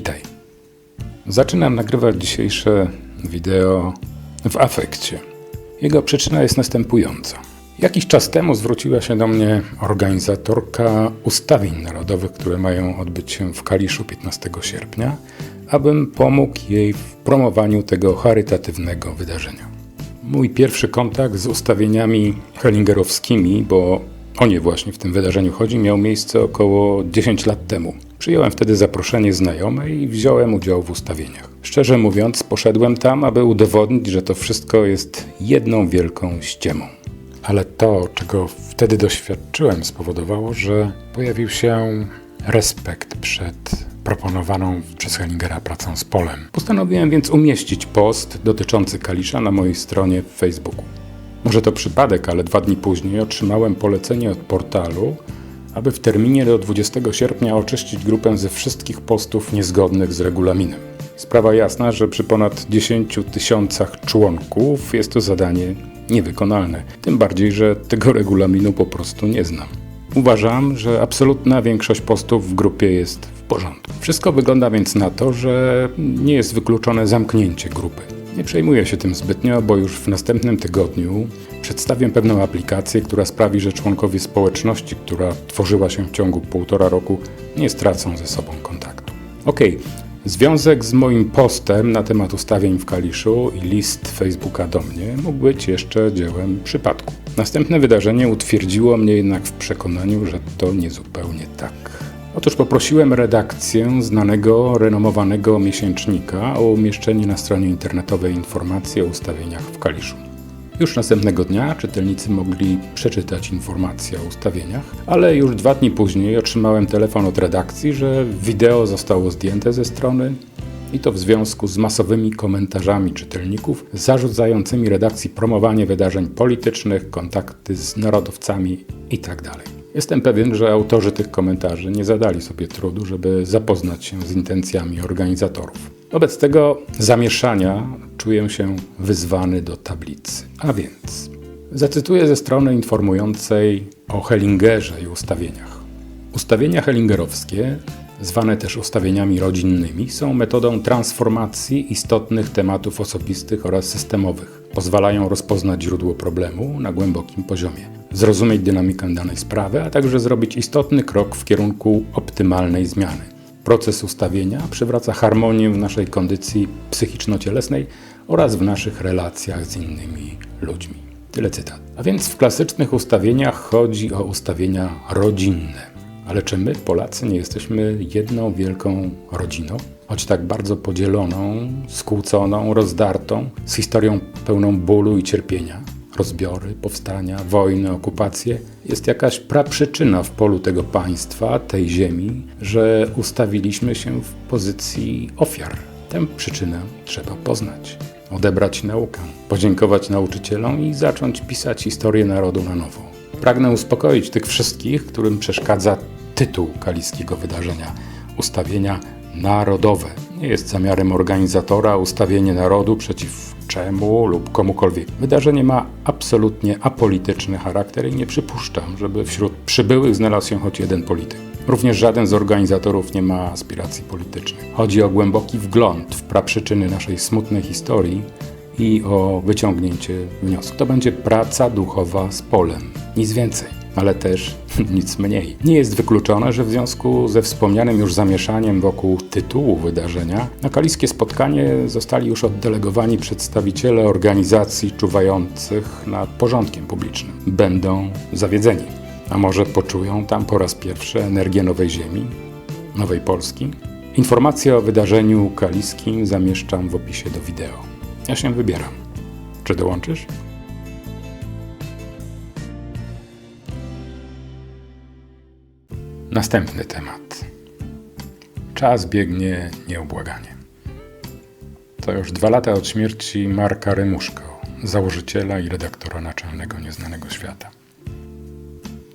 Witaj. Zaczynam nagrywać dzisiejsze wideo w afekcie. Jego przyczyna jest następująca. Jakiś czas temu zwróciła się do mnie organizatorka ustawień narodowych, które mają odbyć się w Kaliszu 15 sierpnia, abym pomógł jej w promowaniu tego charytatywnego wydarzenia. Mój pierwszy kontakt z ustawieniami hellingerowskimi, bo o nie właśnie w tym wydarzeniu chodzi, miał miejsce około 10 lat temu. Przyjąłem wtedy zaproszenie znajomej i wziąłem udział w ustawieniach. Szczerze mówiąc, poszedłem tam, aby udowodnić, że to wszystko jest jedną wielką ściemą. Ale to, czego wtedy doświadczyłem, spowodowało, że pojawił się respekt przed proponowaną przez Hellingera pracą z polem. Postanowiłem więc umieścić post dotyczący Kalisza na mojej stronie w Facebooku. Może to przypadek, ale dwa dni później otrzymałem polecenie od portalu, aby w terminie do 20 sierpnia oczyścić grupę ze wszystkich postów niezgodnych z regulaminem. Sprawa jasna, że przy ponad 10 tysiącach członków jest to zadanie niewykonalne. Tym bardziej, że tego regulaminu po prostu nie znam. Uważam, że absolutna większość postów w grupie jest w porządku. Wszystko wygląda więc na to, że nie jest wykluczone zamknięcie grupy. Nie przejmuję się tym zbytnio, bo już w następnym tygodniu przedstawię pewną aplikację, która sprawi, że członkowie społeczności, która tworzyła się w ciągu półtora roku, nie stracą ze sobą kontaktu. Okej, związek z moim postem na temat ustawień w Kaliszu i list Facebooka do mnie mógł być jeszcze dziełem przypadku. Następne wydarzenie utwierdziło mnie jednak w przekonaniu, że to niezupełnie tak. Otóż poprosiłem redakcję znanego, renomowanego miesięcznika o umieszczenie na stronie internetowej informacji o ustawieniach w Kaliszu. Już następnego dnia czytelnicy mogli przeczytać informacje o ustawieniach, ale już dwa dni później otrzymałem telefon od redakcji, że wideo zostało zdjęte ze strony i to w związku z masowymi komentarzami czytelników zarzucającymi redakcji promowanie wydarzeń politycznych, kontakty z narodowcami itd. Jestem pewien, że autorzy tych komentarzy nie zadali sobie trudu, żeby zapoznać się z intencjami organizatorów. Wobec tego zamieszania czuję się wyzwany do tablicy. A więc zacytuję ze strony informującej o Hellingerze i ustawieniach. Ustawienia hellingerowskie, zwane też ustawieniami rodzinnymi, są metodą transformacji istotnych tematów osobistych oraz systemowych. Pozwalają rozpoznać źródło problemu na głębokim poziomie, zrozumieć dynamikę danej sprawy, a także zrobić istotny krok w kierunku optymalnej zmiany. Proces ustawienia przywraca harmonię w naszej kondycji psychiczno-cielesnej oraz w naszych relacjach z innymi ludźmi. Tyle cytat. A więc w klasycznych ustawieniach chodzi o ustawienia rodzinne. Ale czy my, Polacy, nie jesteśmy jedną wielką rodziną? Choć tak bardzo podzieloną, skłóconą, rozdartą, z historią pełną bólu i cierpienia, rozbiory, powstania, wojny, okupacje, jest jakaś praprzyczyna w polu tego państwa, tej ziemi, że ustawiliśmy się w pozycji ofiar. Tę przyczynę trzeba poznać, odebrać naukę, podziękować nauczycielom i zacząć pisać historię narodu na nowo. Pragnę uspokoić tych wszystkich, którym przeszkadza tytuł kaliskiego wydarzenia ustawienia narodowe. Nie jest zamiarem organizatora ustawienie narodu przeciw czemu lub komukolwiek. Wydarzenie ma absolutnie apolityczny charakter i nie przypuszczam, żeby wśród przybyłych znalazł się choć jeden polityk. Również żaden z organizatorów nie ma aspiracji politycznych. Chodzi o głęboki wgląd w praprzyczyny naszej smutnej historii i o wyciągnięcie wniosku. To będzie praca duchowa z polem. Nic więcej ale też nic mniej. Nie jest wykluczone, że w związku ze wspomnianym już zamieszaniem wokół tytułu wydarzenia, na kaliskie spotkanie zostali już oddelegowani przedstawiciele organizacji czuwających nad porządkiem publicznym. Będą zawiedzeni. A może poczują tam po raz pierwszy energię nowej ziemi, nowej Polski? Informacje o wydarzeniu kaliskim zamieszczam w opisie do wideo. Ja się wybieram. Czy dołączysz? Następny temat. Czas biegnie nieubłaganie. To już dwa lata od śmierci Marka Rymuszko, założyciela i redaktora naczelnego Nieznanego Świata.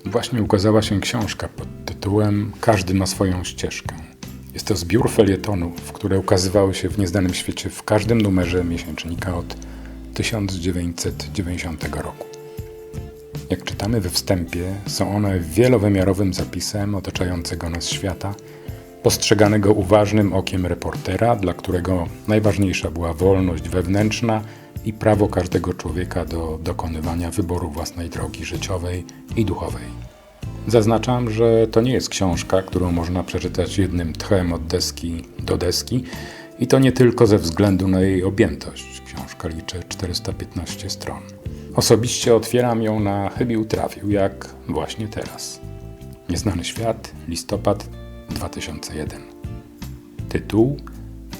Właśnie ukazała się książka pod tytułem Każdy ma swoją ścieżkę. Jest to zbiór felietonów, które ukazywały się w Nieznanym Świecie w każdym numerze miesięcznika od 1990 roku. Jak czytamy we wstępie, są one wielowymiarowym zapisem otaczającego nas świata, postrzeganego uważnym okiem reportera, dla którego najważniejsza była wolność wewnętrzna i prawo każdego człowieka do dokonywania wyboru własnej drogi życiowej i duchowej. Zaznaczam, że to nie jest książka, którą można przeczytać jednym tchem od deski do deski i to nie tylko ze względu na jej objętość. Książka liczy 415 stron. Osobiście otwieram ją na chybił trafił, jak właśnie teraz. Nieznany świat, listopad 2001. Tytuł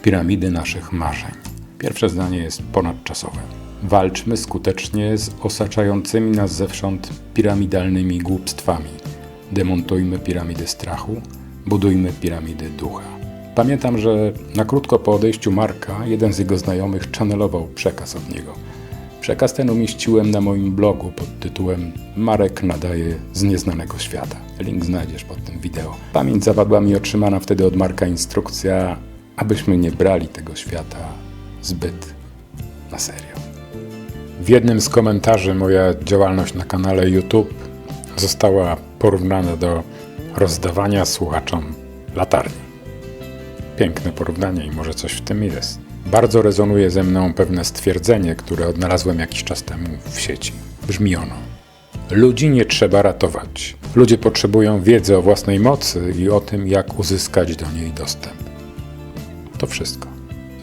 Piramidy naszych marzeń. Pierwsze zdanie jest ponadczasowe. Walczmy skutecznie z osaczającymi nas zewsząd piramidalnymi głupstwami. Demontujmy piramidy strachu, budujmy piramidy ducha. Pamiętam, że na krótko po odejściu Marka jeden z jego znajomych channelował przekaz od niego. Przekaz ten umieściłem na moim blogu pod tytułem Marek nadaje z nieznanego świata. Link znajdziesz pod tym wideo. Pamięć zawadła mi otrzymana wtedy od Marka instrukcja, abyśmy nie brali tego świata zbyt na serio. W jednym z komentarzy moja działalność na kanale YouTube została porównana do rozdawania słuchaczom latarni. Piękne porównanie i może coś w tym jest. Bardzo rezonuje ze mną pewne stwierdzenie, które odnalazłem jakiś czas temu w sieci. Brzmi ono: Ludzi nie trzeba ratować. Ludzie potrzebują wiedzy o własnej mocy i o tym, jak uzyskać do niej dostęp. To wszystko.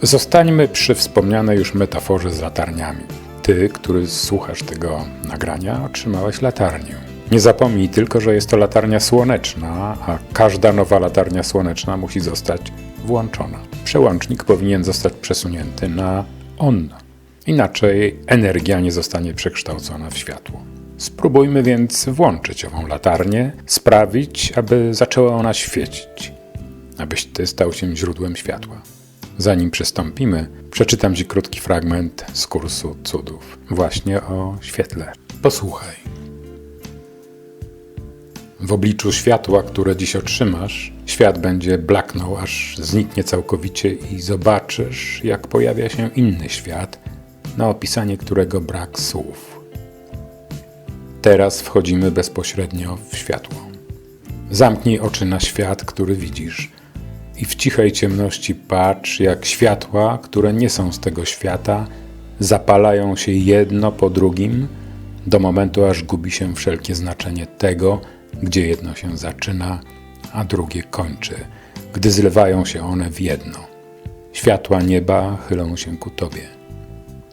Zostańmy przy wspomnianej już metaforze z latarniami. Ty, który słuchasz tego nagrania, otrzymałeś latarnię. Nie zapomnij tylko, że jest to latarnia słoneczna, a każda nowa latarnia słoneczna musi zostać włączona. Przełącznik powinien zostać przesunięty na on. Inaczej energia nie zostanie przekształcona w światło. Spróbujmy więc włączyć ową latarnię, sprawić, aby zaczęła ona świecić, abyś ty stał się źródłem światła. Zanim przystąpimy, przeczytam Ci krótki fragment z kursu cudów, właśnie o świetle. Posłuchaj. W obliczu światła, które dziś otrzymasz, świat będzie blaknął, aż zniknie całkowicie i zobaczysz, jak pojawia się inny świat, na opisanie którego brak słów. Teraz wchodzimy bezpośrednio w światło. Zamknij oczy na świat, który widzisz i w cichej ciemności patrz, jak światła, które nie są z tego świata, zapalają się jedno po drugim, do momentu aż gubi się wszelkie znaczenie tego, gdzie jedno się zaczyna, a drugie kończy, gdy zlewają się one w jedno. Światła nieba chylą się ku Tobie.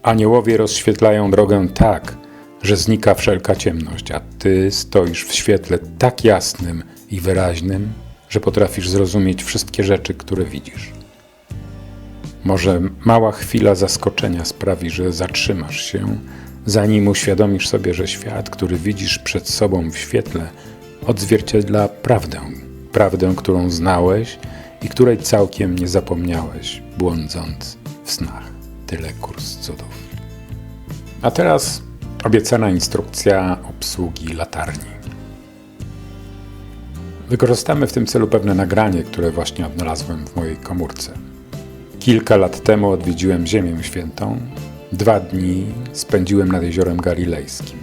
Aniołowie rozświetlają drogę tak, że znika wszelka ciemność, a Ty stoisz w świetle tak jasnym i wyraźnym, że potrafisz zrozumieć wszystkie rzeczy, które widzisz. Może mała chwila zaskoczenia sprawi, że zatrzymasz się, zanim uświadomisz sobie, że świat, który widzisz przed sobą w świetle, odzwierciedla prawdę, prawdę, którą znałeś i której całkiem nie zapomniałeś, błądząc w snach. Tyle kurs cudów. A teraz obiecana instrukcja obsługi latarni. Wykorzystamy w tym celu pewne nagranie, które właśnie odnalazłem w mojej komórce. Kilka lat temu odwiedziłem Ziemię Świętą. Dwa dni spędziłem nad jeziorem Galilejskim.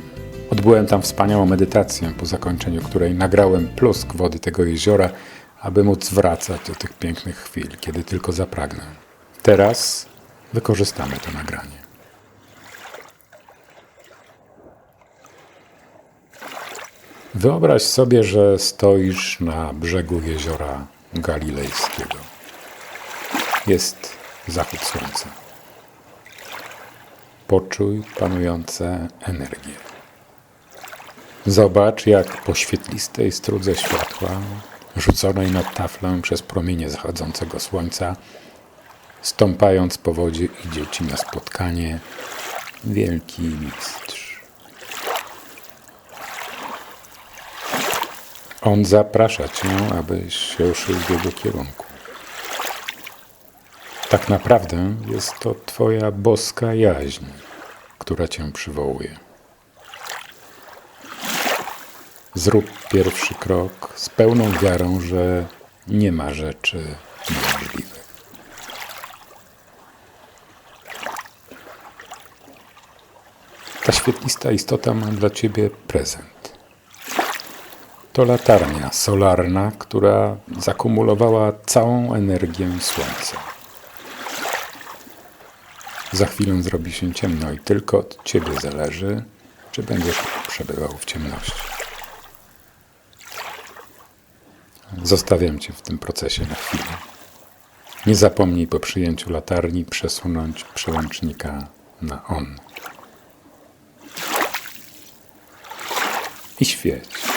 Odbyłem tam wspaniałą medytację, po zakończeniu której nagrałem plusk wody tego jeziora, aby móc wracać do tych pięknych chwil, kiedy tylko zapragnę. Teraz wykorzystamy to nagranie. Wyobraź sobie, że stoisz na brzegu jeziora Galilejskiego. Jest zachód słońca. Poczuj panujące energie. Zobacz, jak po świetlistej strudze światła, rzuconej na taflę przez promienie zachodzącego słońca, stąpając po wodzie idzie ci na spotkanie wielki mistrz. On zaprasza cię, abyś ruszył w jego kierunku. Tak naprawdę jest to Twoja boska jaźń, która Cię przywołuje. Zrób pierwszy krok z pełną wiarą, że nie ma rzeczy niemożliwych. Ta świetlista istota ma dla Ciebie prezent To latarnia solarna, która zakumulowała całą energię słońca. Za chwilę zrobi się ciemno i tylko od ciebie zależy, czy będziesz przebywał w ciemności. Zostawiam cię w tym procesie na chwilę. Nie zapomnij po przyjęciu latarni przesunąć przełącznika na on. I świeć.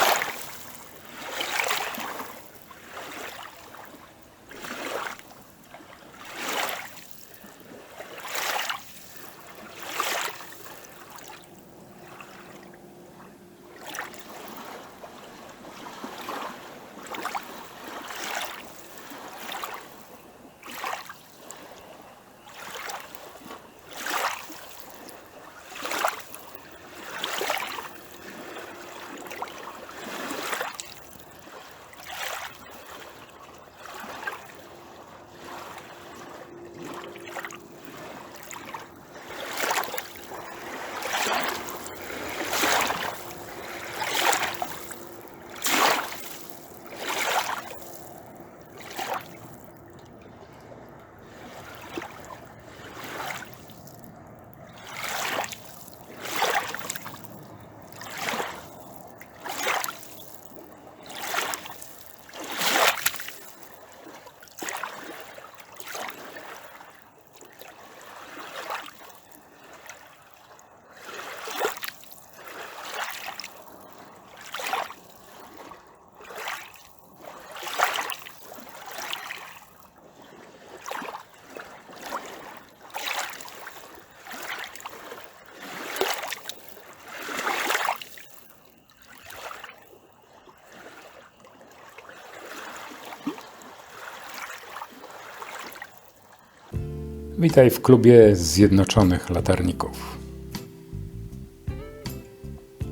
Witaj w klubie Zjednoczonych Latarników.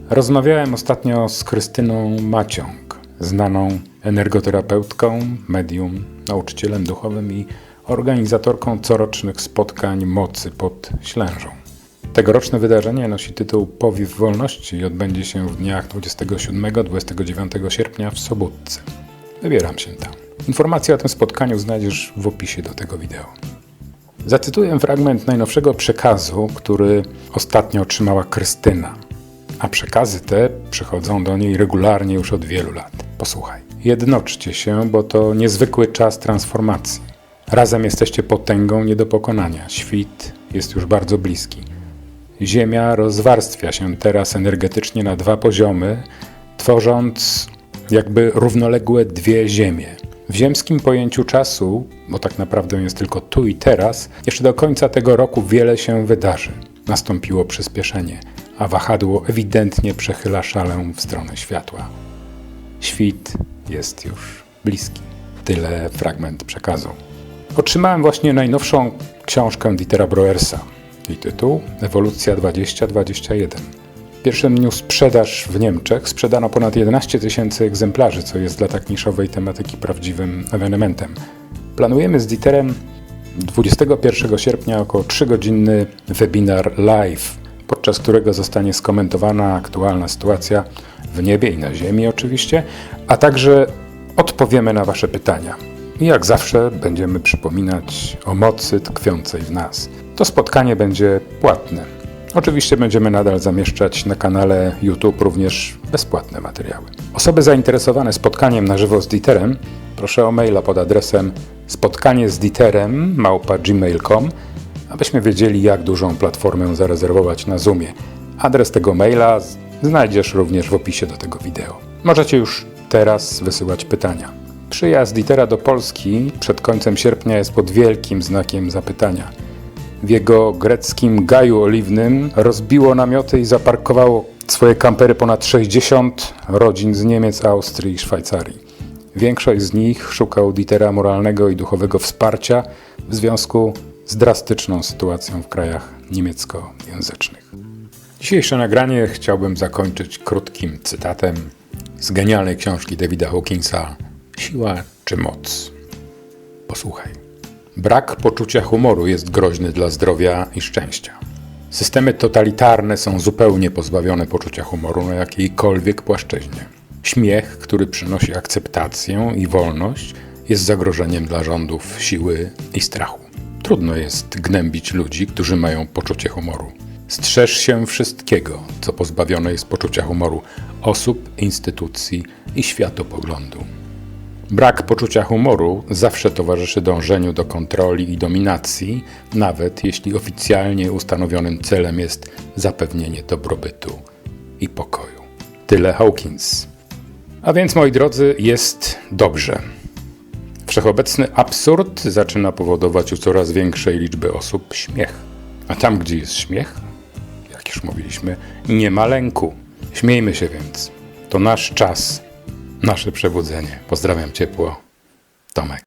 Rozmawiałem ostatnio z Krystyną Maciąg, znaną energoterapeutką, medium, nauczycielem duchowym i organizatorką corocznych spotkań mocy pod Ślężą. Tegoroczne wydarzenie nosi tytuł Powiew Wolności i odbędzie się w dniach 27-29 sierpnia w Sobótce. Wybieram się tam. Informacje o tym spotkaniu znajdziesz w opisie do tego wideo. Zacytuję fragment najnowszego przekazu, który ostatnio otrzymała Krystyna. A przekazy te przychodzą do niej regularnie już od wielu lat. Posłuchaj. Jednoczcie się, bo to niezwykły czas transformacji. Razem jesteście potęgą nie do pokonania. Świt jest już bardzo bliski. Ziemia rozwarstwia się teraz energetycznie na dwa poziomy, tworząc jakby równoległe dwie ziemie. W ziemskim pojęciu czasu, bo tak naprawdę jest tylko tu i teraz, jeszcze do końca tego roku wiele się wydarzy. Nastąpiło przyspieszenie, a wahadło ewidentnie przechyla szalę w stronę światła. Świt jest już bliski. Tyle fragment przekazu. Otrzymałem właśnie najnowszą książkę Dietera Broersa. Jej tytuł Ewolucja 2021. Pierwszym dniu sprzedaż w Niemczech sprzedano ponad 11 tysięcy egzemplarzy, co jest dla tak niszowej tematyki prawdziwym ewenementem. Planujemy z Dieterem 21 sierpnia około 3-godzinny webinar live, podczas którego zostanie skomentowana aktualna sytuacja w niebie i na ziemi oczywiście, a także odpowiemy na Wasze pytania. I jak zawsze będziemy przypominać o mocy tkwiącej w nas. To spotkanie będzie płatne. Oczywiście będziemy nadal zamieszczać na kanale YouTube również bezpłatne materiały. Osoby zainteresowane spotkaniem na żywo z Dieterem proszę o maila pod adresem spotkanie z Dieterem małpa.gmail.com abyśmy wiedzieli jak dużą platformę zarezerwować na Zoomie. Adres tego maila znajdziesz również w opisie do tego wideo. Możecie już teraz wysyłać pytania. Przyjazd Dietera do Polski przed końcem sierpnia jest pod wielkim znakiem zapytania w jego greckim gaju oliwnym rozbiło namioty i zaparkowało swoje kampery ponad 60 rodzin z Niemiec, Austrii i Szwajcarii. Większość z nich szuka audytera moralnego i duchowego wsparcia w związku z drastyczną sytuacją w krajach niemieckojęzycznych. Dzisiejsze nagranie chciałbym zakończyć krótkim cytatem z genialnej książki Davida Hawkinsa Siła czy moc. Posłuchaj. Brak poczucia humoru jest groźny dla zdrowia i szczęścia. Systemy totalitarne są zupełnie pozbawione poczucia humoru na jakiejkolwiek płaszczyźnie. Śmiech, który przynosi akceptację i wolność, jest zagrożeniem dla rządów siły i strachu. Trudno jest gnębić ludzi, którzy mają poczucie humoru. Strzeż się wszystkiego, co pozbawione jest poczucia humoru osób, instytucji i światopoglądu. Brak poczucia humoru zawsze towarzyszy dążeniu do kontroli i dominacji, nawet jeśli oficjalnie ustanowionym celem jest zapewnienie dobrobytu i pokoju. Tyle Hawkins. A więc, moi drodzy, jest dobrze. Wszechobecny absurd zaczyna powodować u coraz większej liczby osób śmiech. A tam, gdzie jest śmiech, jak już mówiliśmy, nie ma lęku. Śmiejmy się więc. To nasz czas, nasze przebudzenie. Pozdrawiam ciepło. Tomek.